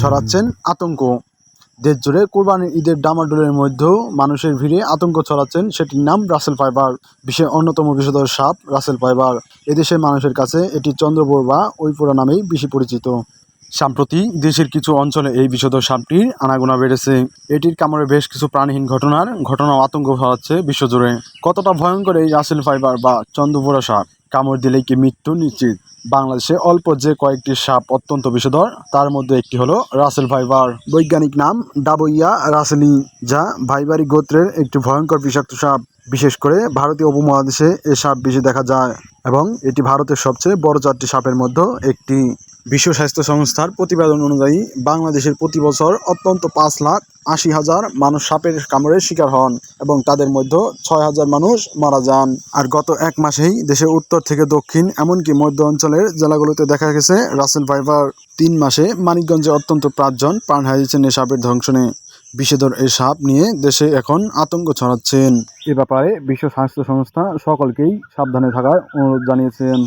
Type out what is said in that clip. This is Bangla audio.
ছড়াচ্ছেন আতঙ্ক। দেশ জুড়ে কোরবানির ঈদের ডামাডোলের মধ্যেও মানুষের ভিড়ে আতঙ্ক ছড়াচ্ছেন। সেটির নাম রাসেল ফাইবার, বিশ্বের অন্যতম বিষধর সাপ রাসেল ফাইবার। এদেশের মানুষের কাছে এটি চন্দ্রবোর বা ওইপুরা নামেই বেশি পরিচিত। সম্প্রতি দেশের কিছু অঞ্চলে এই বিষধর সাপটির আনাগোনা বেড়েছে। এটির কামড়ে বেশ কিছু প্রাণহীন ঘটনার ঘটনা আতঙ্ক ছড়াচ্ছে বিশ্বজুড়ে। কতটা ভয়ঙ্কর এই রাসেল ফাইবার বা চন্দ্রবোরা সাপ? কামড় দিলে কি মৃত্যু নিশ্চিত? বাংলাদেশে অল্প যে কয়েকটি সাপ অত্যন্ত বিষধর তার মধ্যে একটি হলো রাসেল ভাইবার বৈজ্ঞানিক নাম ডাবইয়া রাসেলি, যা ভাইবারি গোত্রের একটি ভয়ঙ্কর বিষাক্ত সাপ। বিশেষ করে ভারতীয় উপমহাদেশে এ সাপ বেশি দেখা যায় এবং এটি ভারতের সবচেয়ে বড় চারটি সাপের মধ্যে একটি। বিশ্ব স্বাস্থ্য সংস্থার প্রতিবেদন অনুযায়ী বাংলাদেশের প্রতি বছর অত্যন্ত পাঁচ লাখ আশি হাজার মানুষ সাপের কামড়ের শিকার হন এবং তাদের মধ্যে ছয় হাজার মানুষ মারা যান। আর গত এক মাসেই দেশের উত্তর থেকে দক্ষিণ এমনকি মধ্য অঞ্চলের জেলাগুলোতে দেখা গেছে রাসেল ভাইবার তিন মাসে মানিকগঞ্জে অত্যন্ত পাঁচজন প্রাণ হারিয়েছেন এই সাপের ধ্বংসনে বিষধর এই সাপ নিয়ে দেশে এখন আতঙ্ক ছড়াচ্ছেন। এ ব্যাপারে বিশ্ব স্বাস্থ্য সংস্থা সকলকেই সাবধানে থাকার অনুরোধ জানিয়েছেন।